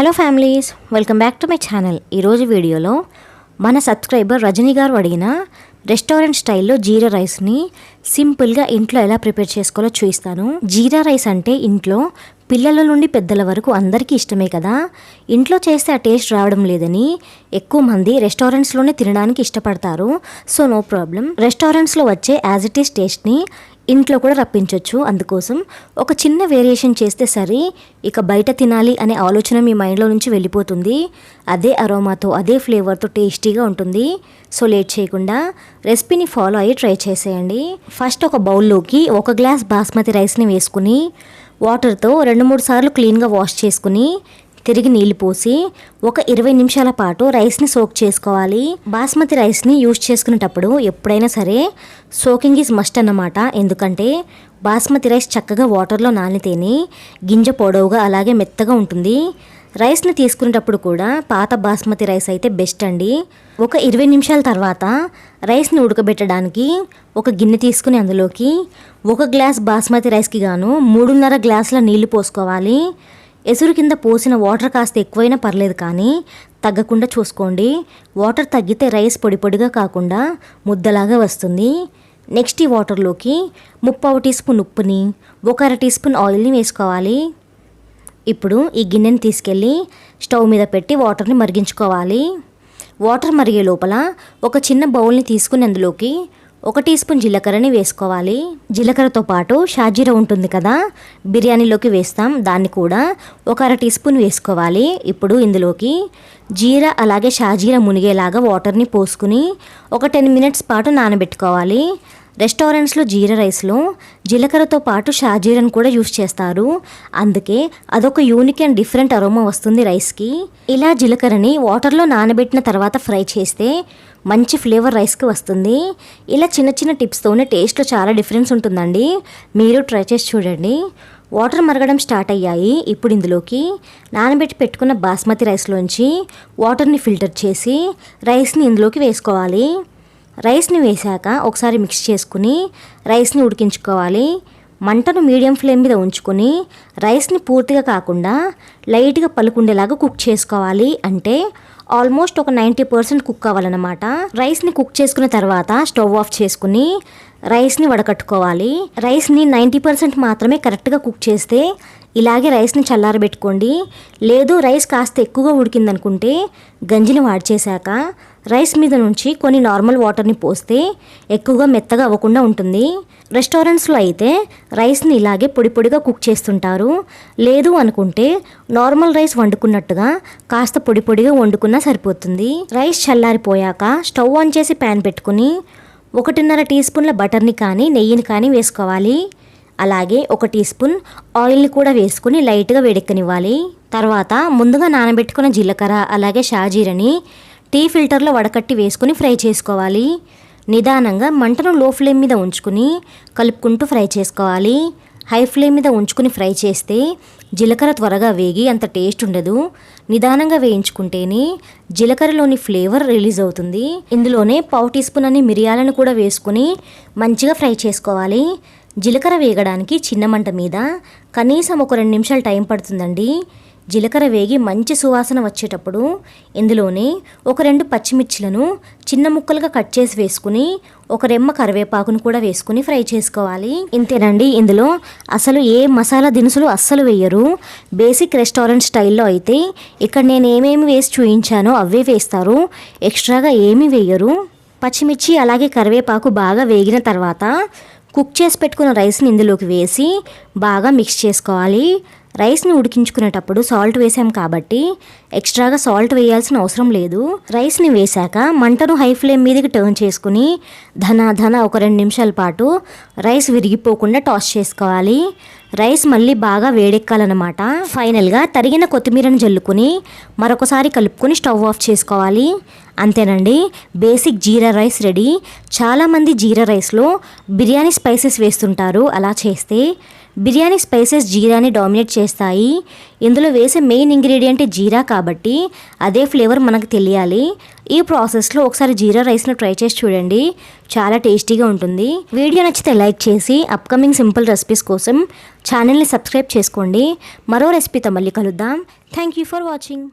Hello families welcome back to my channel ఈరోజు వీడియోలో మన సబ్స్క్రైబర్ రజనీ గారు అడిగిన రెస్టారెంట్ స్టైల్లో జీరా రైస్ని సింపుల్గా ఇంట్లో ఎలా ప్రిపేర్ చేసుకోవాలో చూపిస్తాను. జీరా రైస్ అంటే ఇంట్లో పిల్లల నుండి పెద్దల వరకు అందరికీ ఇష్టమే కదా? ఇంట్లో చేస్తే ఆ టేస్ట్ రావడం లేదని ఎక్కువ మంది రెస్టారెంట్స్లోనే తినడానికి ఇష్టపడతారు. So no problem. రెస్టారెంట్స్లో వచ్చే యాజ్ ఇట్ ఈస్ టేస్ట్ని ఇంట్లో కూడా రప్పించవచ్చు అందుకోసం ఒక చిన్న వేరియేషన్ చేస్తే సరే ఇక బయట తినాలి అనే ఆలోచన మీ మైండ్లో నుంచి వెళ్ళిపోతుంది. అదే అరోమాతో అదే ఫ్లేవర్తో టేస్టీగా ఉంటుంది. సో లేట్ చేయకుండా రెసిపీని ఫాలో అయ్యి ట్రై చేసేయండి. ఫస్ట్ ఒక బౌల్లోకి ఒక గ్లాస్ బాస్మతి రైస్ని వేసుకుని వాటర్తో రెండు మూడు సార్లు క్లీన్గా వాష్ చేసుకుని తిరిగి నీళ్ళు పోసి ఒక ఇరవై నిమిషాల పాటు రైస్ని సోక్ చేసుకోవాలి. బాస్మతి రైస్ని యూజ్ చేసుకునేటప్పుడు ఎప్పుడైనా సరే సోకింగ్ ఈజ్ మస్ట్ అన్నమాట. ఎందుకంటే బాస్మతి రైస్ చక్కగా వాటర్లో నానితేనే గింజ పొడవుగా అలాగే మెత్తగా ఉంటుంది. రైస్ని తీసుకునేటప్పుడు కూడా పాత బాస్మతి రైస్ అయితే బెస్ట్ అండి. ఒక ఇరవై నిమిషాల తర్వాత రైస్ని ఉడకబెట్టడానికి ఒక గిన్నె తీసుకుని అందులోకి ఒక గ్లాస్ బాస్మతి రైస్కి గాను మూడున్నర గ్లాసుల నీళ్ళు పోసుకోవాలి. ఎసురు కింద పోసిన వాటర్ కాస్త ఎక్కువైనా పర్లేదు కానీ తగ్గకుండా చూసుకోండి. వాటర్ తగ్గితే రైస్ పొడి పొడిగా కాకుండా ముద్దలాగా వస్తుంది. నెక్స్ట్ ఈ వాటర్లోకి ముప్పావు టీ స్పూన్ ఉప్పుని ఒక అర టీ స్పూన్ ఆయిల్ని వేసుకోవాలి. ఇప్పుడు ఈ గిన్నెని తీసుకెళ్ళి స్టవ్ మీద పెట్టి వాటర్ని మరిగించుకోవాలి. వాటర్ మరిగే లోపల ఒక చిన్న బౌల్ని తీసుకుని అందులోకి ఒక టీ స్పూన్ జీలకర్రని వేసుకోవాలి. జీలకర్రతో పాటు షాజీరా ఉంటుంది కదా బిర్యానీలోకి వేస్తాం. దాన్ని కూడా ఒక అర టీ స్పూన్ వేసుకోవాలి. ఇప్పుడు ఇందులోకి జీరా అలాగే షాజీరా మునిగేలాగా వాటర్ని పోసుకుని ఒక టెన్ మినిట్స్ పాటు నానబెట్టుకోవాలి. రెస్టారెంట్స్లో జీరా రైస్లో జీలకర్రతో పాటు షాజీరాను కూడా యూస్ చేస్తారు. అందుకే అదొక యూనిక్ అండ్ డిఫరెంట్ అరోమా వస్తుంది రైస్కి. ఇలా జీలకర్రని వాటర్లో నానబెట్టిన తర్వాత ఫ్రై చేస్తే మంచి ఫ్లేవర్ రైస్కి వస్తుంది. ఇలా చిన్న చిన్న టిప్స్తోనే టేస్ట్లో చాలా డిఫరెన్స్ ఉంటుందండి. మీరు ట్రై చేసి చూడండి. వాటర్ మరగడం స్టార్ట్ అయ్యాయి. ఇప్పుడు ఇందులోకి నానబెట్టి పెట్టుకున్న బాస్మతి రైస్లోంచి వాటర్ని ఫిల్టర్ చేసి రైస్ని ఇందులోకి వేసుకోవాలి. రైస్ని వేశాక ఒకసారి మిక్స్ చేసుకుని రైస్ని ఉడికించుకోవాలి. మంటను మీడియం ఫ్లేమ్ మీద ఉంచుకొని రైస్ని పూర్తిగా కాకుండా లైట్గా పలుకుండేలాగా కుక్ చేసుకోవాలి. అంటే ఆల్మోస్ట్ ఒక నైంటీ పర్సెంట్ కుక్ అవ్వాలన్నమాట. రైస్ని కుక్ చేసుకున్న తర్వాత స్టవ్ ఆఫ్ చేసుకుని రైస్ని వడకట్టుకోవాలి. రైస్ని నైంటీ పర్సెంట్ మాత్రమే కరెక్ట్గా కుక్ చేస్తే ఇలాగే రైస్ని చల్లారబెట్టుకోండి. లేదు రైస్ కాస్త ఎక్కువగా ఉడికిందనుకుంటే గంజిని వాడ్చేశాక రైస్ మీద నుంచి కొన్ని నార్మల్ వాటర్ని పోస్తే ఎక్కువగా మెత్తగా అవ్వకుండా ఉంటుంది. రెస్టారెంట్స్లో అయితే రైస్ని ఇలాగే పొడి పొడిగా కుక్ చేస్తుంటారు. లేదు అనుకుంటే నార్మల్ రైస్ వండుకున్నట్టుగా కాస్త పొడి పొడిగా వండుకున్నా సరిపోతుంది. రైస్ చల్లారిపోయాక స్టవ్ ఆన్ చేసి ప్యాన్ పెట్టుకుని ఒకటిన్నర టీ స్పూన్ల బటర్ని కానీ నెయ్యిని కానీ వేసుకోవాలి. అలాగే ఒక టీ స్పూన్ ఆయిల్ని కూడా వేసుకుని లైట్గా వేడెక్కనివ్వాలి. తర్వాత ముందుగా నానబెట్టుకున్న జీలకర్ర అలాగే షాజీరని టీ ఫిల్టర్లో వడకట్టి వేసుకుని ఫ్రై చేసుకోవాలి. నిదానంగా మంటను లో ఫ్లేమ్ మీద ఉంచుకుని కలుపుకుంటూ ఫ్రై చేసుకోవాలి. హై ఫ్లేమ్ మీద ఉంచుకుని ఫ్రై చేస్తే జీలకర్ర త్వరగా వేగి అంత టేస్ట్ ఉండదు. నిదానంగా వేయించుకుంటేనే జీలకర్రలోని ఫ్లేవర్ రిలీజ్ అవుతుంది. ఇందులోనే పావు టీ స్పూన్ అని మిరియాలను కూడా వేసుకుని మంచిగా ఫ్రై చేసుకోవాలి. జీలకర్ర వేగడానికి చిన్న మంట మీద కనీసం ఒక రెండు నిమిషాలు టైం పడుతుందండి. జీలకర్ర వేగి మంచి సువాసన వచ్చేటప్పుడు ఇందులోనే ఒక రెండు పచ్చిమిర్చిలను చిన్న ముక్కలుగా కట్ చేసి వేసుకుని ఒక రెమ్మ కరివేపాకును కూడా వేసుకుని ఫ్రై చేసుకోవాలి. ఇంతేనండి ఇందులో అసలు ఏ మసాలా దినుసులు అస్సలు వేయరు. బేసిక్ రెస్టారెంట్ స్టైల్లో అయితే ఇక్కడ నేను ఏమేమి వేసి చూయించానో అవే వేస్తారు. ఎక్స్ట్రాగా ఏమీ వేయరు. పచ్చిమిర్చి అలాగే కరివేపాకు బాగా వేగిన తర్వాత కుక్ చేసి పెట్టుకున్న రైస్ని ఇందులోకి వేసి బాగా మిక్స్ చేసుకోవాలి. రైస్ని ఉడికించుకునేటప్పుడు సాల్ట్ వేసాం కాబట్టి ఎక్స్ట్రాగా సాల్ట్ వేయాల్సిన అవసరం లేదు. రైస్ని వేశాక మంటను హై ఫ్లేమ్ మీదకి టర్న్ చేసుకుని ధన ధన ఒక రెండు నిమిషాల పాటు రైస్ విరిగిపోకుండా టాస్ చేసుకోవాలి. రైస్ మళ్ళీ బాగా వేడెక్కాలన్నమాట. ఫైనల్గా తరిగిన కొత్తిమీరను జల్లుకుని మరొకసారి కలుపుకొని స్టవ్ ఆఫ్ చేసుకోవాలి. అంతేనండి. Basic jeera rice ready. చాలామంది జీరా రైస్లో బిర్యానీ స్పైసెస్ వేస్తుంటారు అలా చేస్తే. బిర్యానీ స్పైసెస్ జీరాని డామినేట్ చేస్తాయి. ఇందులో వేసే మెయిన్ ఇంగ్రీడియంట్ జీరా కాబట్టి అదే ఫ్లేవర్ మనకు తెలియాలి. ఈ ప్రాసెస్లో ఒకసారి జీరా రైస్ను ట్రై చేసి చూడండి. చాలా టేస్టీగా ఉంటుంది. వీడియో నచ్చితే లైక్ చేసి అప్కమింగ్ సింపుల్ రెసిపీస్ కోసం ఛానల్ని సబ్స్క్రైబ్ చేసుకోండి. మరో రెసిపీతో మళ్ళీ కలుద్దాం. Thank you for watching.